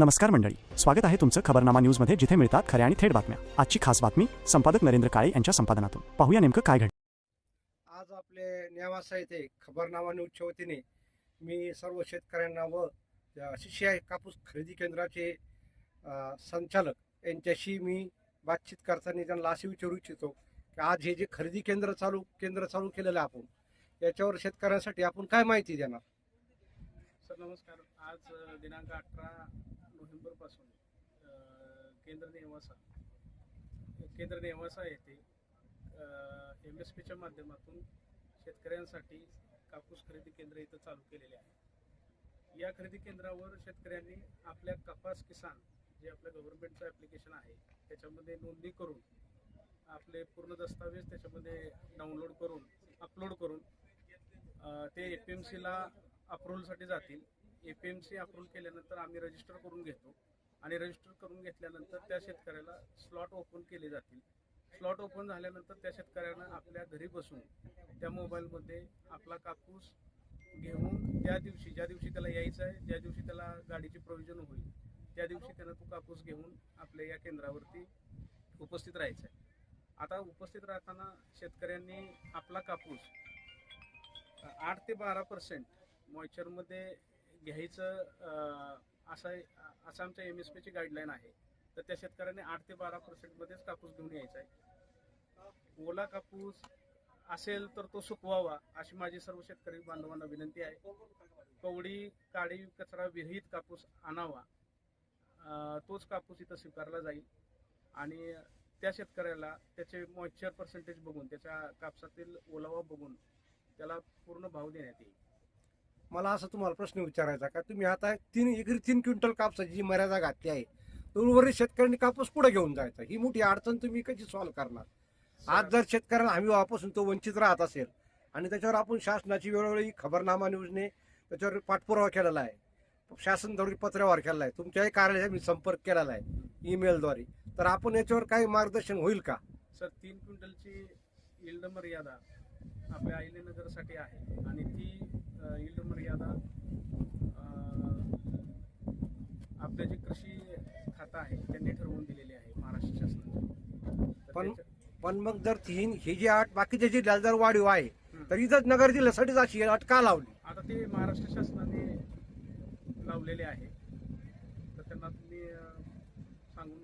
नमस्कार मंडळी. स्वागत आहे तुमचं खबरनामा न्यूजमध्ये जिथे मिळतात खऱ्या आणि थेट बातम्या. आजची खास बातमी संपादक नरेंद्र काळे यांच्या संपादनातून. पाहूया नेमकं काय घडलं आज आपले नेवासा येथे खबरनामा न्यूजच्या वतीने मी सर्व शेतकऱ्यांना व शिष्य कापूस खरेदी केंद्राचे संचालक यांच्याशी मी बातचीत करताना त्यांना असे विचारू इच्छितो की आज हे जे खरेदी केंद्र चालू केंद्र चालू केलेलं आहे आपण याच्यावर शेतकऱ्यांसाठी आपण काय माहिती देणार? सर नमस्कार. आज दिनांक अठरा नोव्हेंबरपासून केंद्र नेवासा केंद्र नेवासा येथे एम एस पीच्या माध्यमातून शेतकऱ्यांसाठी कापूस खरेदी केंद्र इथं चालू केलेले आहे. या खरेदी केंद्रावर शेतकऱ्यांनी आपल्या कपास किसान जे आपल्या गव्हर्नमेंटचं ॲप्लिकेशन आहे त्याच्यामध्ये नोंदणी करून आपले पूर्ण दस्तावेज त्याच्यामध्ये डाउनलोड करून अपलोड करून ते ए पी एम सीला अप्रुव्हलसाठी जातील. A P M C approve केल्यानंतर आम्ही रजिस्टर करून घेतो. आणि रजिस्टर करून घेतल्यानंतर त्या शेतकऱ्याला स्लॉट ओपन केले जातील. स्लॉट ओपन झाल्यानंतर त्या शेतकऱ्यानं आपल्या घरी बसून त्या मोबाईलमध्ये आपला कापूस घेऊन त्या दिवशी ज्या दिवशी त्याला यायचं आहे ज्या दिवशी त्याला गाडीची प्रोव्हिजन होईल त्या दिवशी त्यानं तो कापूस घेऊन आपल्या या केंद्रावरती उपस्थित राहायचं आहे. आता उपस्थित राहताना शेतकऱ्यांनी आपला कापूस आठ ते बारा पर्सेंट मॉइश्चरमध्ये घ्यायचं असा असं आमच्या एम एस पीची गाईडलाईन आहे. तर त्या शेतकऱ्याने आठ ते बारा पर्सेंटमध्येच कापूस घेऊन यायचा आहे. ओला कापूस असेल तर तो सुकवावा अशी माझी सर्व शेतकरी बांधवांना विनंती आहे. कवडी काळी कचरा विरहित कापूस आणावा. तोच कापूस इथं स्वीकारला जाईल. आणि त्या शेतकऱ्याला त्याचे मॉइश्चर पर्सेंटेज बघून त्याच्या कापसातील ओलावा बघून त्याला पूर्ण भाव देण्यात येईल. मला असं तुम्हाला प्रश्न विचारायचा का? तुम्ही आता तीन एकरी तीन क्विंटल कापसाची जी मर्यादा घातली आहे तर उर्वरित शेतकऱ्यांनी कापूस पुढे घेऊन जायचा. ही मोठी अडचण तुम्ही कशी सॉल्व्ह करणार? आज जर शेतकऱ्यांना हमी व्हापासून तो वंचित राहत असेल आणि त्याच्यावर आपण शासनाची वेळोवेळी खबरनामा न्यूजने त्याच्यावर पाठपुरावा केलेला आहे शासन दौरी पत्रावर केलेला आहे तुमच्याही कार्यालयाचा मी संपर्क केलेला आहे ईमेलद्वारे तर आपण याच्यावर काही मार्गदर्शन होईल का? सर तीन क्विंटलची मर्यादा आपल्या अहिल्यानगरसाठी आहे आणि ती इल्ड मर्यादा आपले जे कृषी खातं आहे त्यांनी ठरवून दिलेली आहे महाराष्ट्र शासनाने. पण- पण मग जर तीन हे जे आठ बाकीचे जे जर वाढीव आहे. तर इथंच नगर जिल्ह्यासाठीच अशी अट का लावली? आता ते महाराष्ट्र शासनाने लावलेले आहे. तर त्यांना तुम्ही सांगून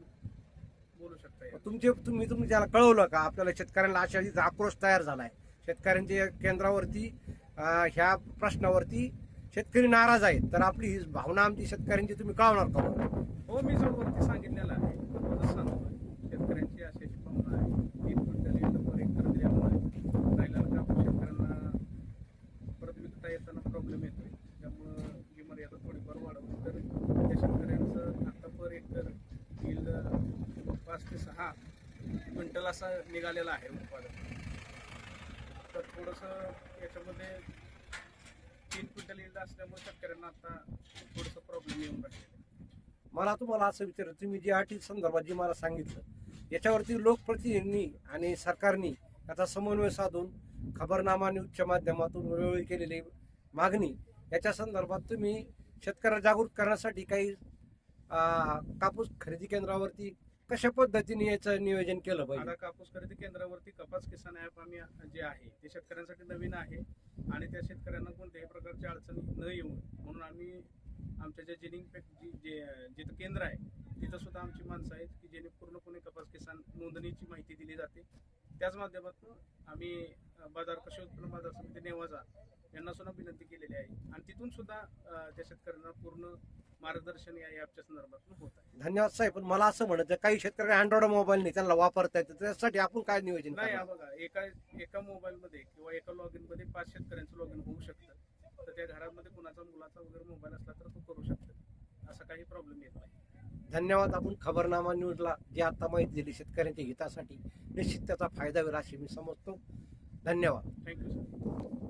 बोलू शकता. तुमचे तुम्ही तुम्ही त्याला कळवलं का? आपल्याला शेतकऱ्यांना अशा आक्रोश तयार झालाय. शेतकऱ्यांच्या केंद्रावरती ह्या प्रश्नावरती शेतकरी नाराज आहेत. तर आपली ही भावना आमची शेतकऱ्यांची तुम्ही कळवणार का हो मी जो सांगितलेलं आहे तसंच सांगतो शेतकऱ्यांची अशी भावना आहे. तीन क्विंटल येतं पर एकर दिल्यामुळे राहिलेला कापूस शेतकऱ्यांना परत विकता येताना प्रॉब्लेम येतोय. त्यामुळं ही मर्यादा थोडीफार वाढवली. तर त्या शेतकऱ्यांचं आता पर एकर yield पाच ते सहा क्विंटल असा निघालेला आहे उत्पादन. तर थोडंसं याच्यामध्ये तीन क्विंटल yield असल्यामुळे शेतकऱ्यांना आता थोडंसं प्रॉब्लेम येऊन राहिलेला मला तुम्हाला असं विचारलं तुम्ही जी अटी संदर्भात जी मला सांगितलं याच्यावरती लोकप्रतिनिधींनी आणि सरकारनी याचा समन्वय साधून खबरनामा न्यूजच्या माध्यमातून वेळोवेळी केलेली मागणी याच्या संदर्भात तुम्ही शेतकऱ्याला जागृत करण्यासाठी काही कापूस खरेदी केंद्रावरती कशा पद्धतीने याचं नियोजन केलं पाहिजे? आता कापूस खरेदी केंद्रावरती कपास किसान ॲप आम्ही जे आहे ते शेतकऱ्यांसाठी नवीन आहे आणि त्या शेतकऱ्यांना कोणत्याही प्रकारची अडचण न येऊ म्हणून आम्ही आमच्या ज्या जिनिंग जी जे जिथं केंद्र आहे तिथं सुद्धा आमची माणसं आहेत की जेणे पूर्णपणे कपास किसान नोंदणीची माहिती दिली जाते. त्याच माध्यमातून आम्ही बाजार कृषी उत्पन्न बाजार समिती नेवाजा यांना सुद्धा विनंती केलेली आहे. आणि तिथून सुद्धा त्या शेतकऱ्यांना पूर्ण मार्गदर्शन या ॲपच्या संदर्भातून होत आहे. धन्यवाद साहेब पण मला असं म्हणायचं काही शेतकरी अँड्रॉइड मोबाईल नाही त्यांना वापरता येतं त्यासाठी आपण काय नियोजन नाही हा? बघा एका एका मोबाईलमध्ये किंवा एका लॉगमध्ये पाच शेतकऱ्यांचं लॉग इन होऊ शकतं. तर त्या घरामध्ये कुणाचा मुलाचा वगैरे मोबाईल असला तर तो करू शकतो असा काही प्रॉब्लेम येत नाही धन्यवाद. आपण खबरनामा न्यूजला जी आता माहिती दिली शेतकऱ्यांच्या हितासाठी निश्चित त्याचा फायदा होईल अशी मी समजतो. धन्यवाद. Thank you sir